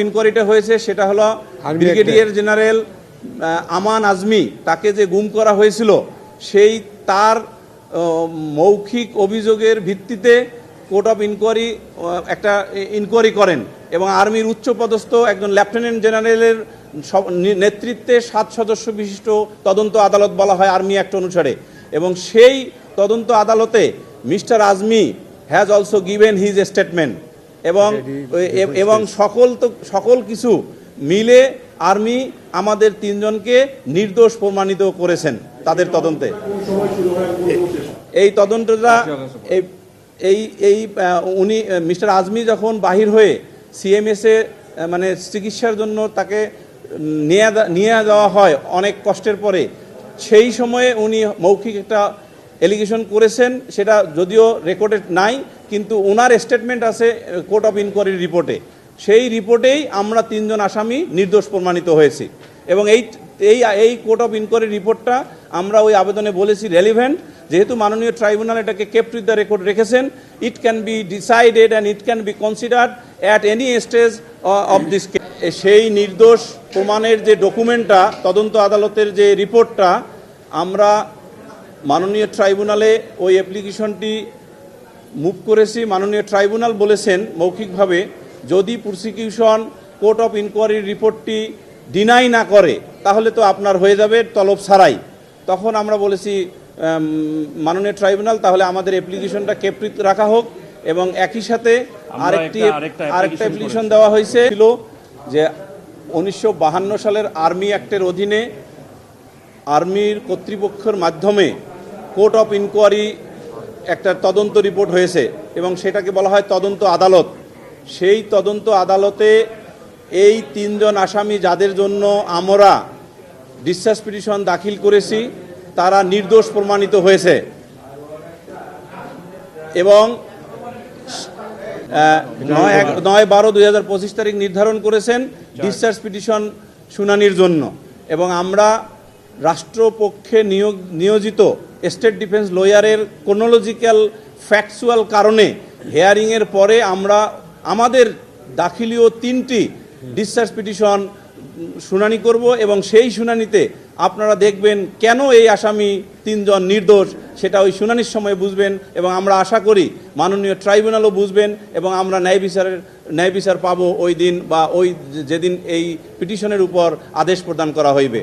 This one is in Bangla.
ইনকোয়ারিটা হয়েছে সেটা হলো ব্রিগেডিয়ার জেনারেল আমান আজমি তাকে যে গুম করা হয়েছিল সেই তার মৌখিক অভিযোগের ভিত্তিতে কোর্ট অফ ইনকোয়ারি একটা ইনকোয়ারি করেন এবং আর্মির উচ্চপদস্থ একজন লেফটেন্যান্ট জেনারেলের সব- নেতৃত্বে সাত সদস্য বিশিষ্ট তদন্ত আদালত বলা হয় আর্মি অ্যাক্ট অনুসারে। এবং সেই তদন্ত আদালতে mister Azmi has also given his statement এবং এবং সকল তো সকল কিছু মিলে আর্মি আমাদের তিনজনকে নির্দোষ প্রমাণিত করেছেন তাদের তদন্তে। এই তদন্তটা এই এই এই উনি মিস্টার আজমি যখন বাহির হয়ে সিএমএসে মানে চিকিৎসার জন্য তাকে নিয়ে নিয়ে যাওয়া হয় অনেক কষ্টের পরে সেই সময়ে উনি মৌখিক একটা এলিগেশন করেছেন, সেটা যদিও রেকর্ডেড নাই, কিন্তু ওনার স্টেটমেন্ট আছে কোর্ট অফ ইনকোয়ারির রিপোর্টে সেই রিপোর্টেই আমরা তিনজন আসামি নির্দোষ প্রমাণিত হয়েছি। এবং এই এই এই কোর্ট অফ ইনকোয়ারি রিপোর্টটা আমরা ওই আবেদনে বলেছি রেলিভেন্ট যেহেতু মাননীয় ট্রাইব্যুনাল এটাকে কেপ্ট উইথ দ্য রেকর্ড রেখেছেন it can be decided and it can be considered at any stage of this সেই নির্দোষ প্রমাণের যে ডকুমেন্টটা তদন্ত আদালতের যে রিপোর্টটা আমরা মাননীয় ট্রাইব্যুনালে ওই অ্যাপ্লিকেশনটি মুভ করেছি। মাননীয় ট্রাইব্যুনাল বলেছেন মৌখিকভাবে যদি প্রসিকিউশন কোর্ট অফ ইনকোয়ারির রিপোর্টটি ডিনাই না করে তাহলে তো আপনার হয়ে যাবে তলব ছাড়াই। তখন আমরা বলেছি মাননীয় ট্রাইব্যুনাল তাহলে আমাদের অ্যাপ্লিকেশনটা কেপ্রিত রাখা হোক এবং একই সাথে আরেকটি আরেকটা অ্যাপ্লিকেশন দেওয়া হয়েছে। ছিল যে উনিশশো বাহান্ন সালের আর্মি অ্যাক্টের অধীনে আর্মির কর্তৃপক্ষের মাধ্যমে কোর্ট অফ ইনকোয়ারি একটা তদন্ত রিপোর্ট হয়েছে এবং সেটাকে বলা হয় তদন্ত আদালত। সেই তদন্ত আদালতে এই তিনজন আসামি যাদের জন্য আমরা ডিসচার্জ পিটিশন দাখিল করেছি তারা নির্দোষ প্রমাণিত হয়েছে। এবং নয় বারো দুই হাজার পঁচিশ তারিখ নির্ধারণ করেছেন ডিসচার্জ পিটিশন শুনানির জন্য। এবং আমরা রাষ্ট্রপক্ষে নিয়োগ নিয়োজিত স্টেট ডিফেন্স লয়ারের কোনোলজিক্যাল ফ্যাকচুয়াল কারণে হেয়ারিংয়ের পরে আমরা আমাদের দাখিলীয় তিনটি ডিসচার্জ পিটিশন শুনানি করব এবং সেই শুনানিতে আপনারা দেখবেন কেন এই আসামি তিনজন নির্দোষ সেটা ওই শুনানির সময় বুঝবেন এবং আমরা আশা করি মাননীয় ট্রাইব্যুনালও বুঝবেন এবং আমরা ন্যায় বিচারের ন্যায় বিচার পাবো ওই দিন বা ওই যেদিন এই পিটিশনের উপর আদেশ প্রদান করা হইবে।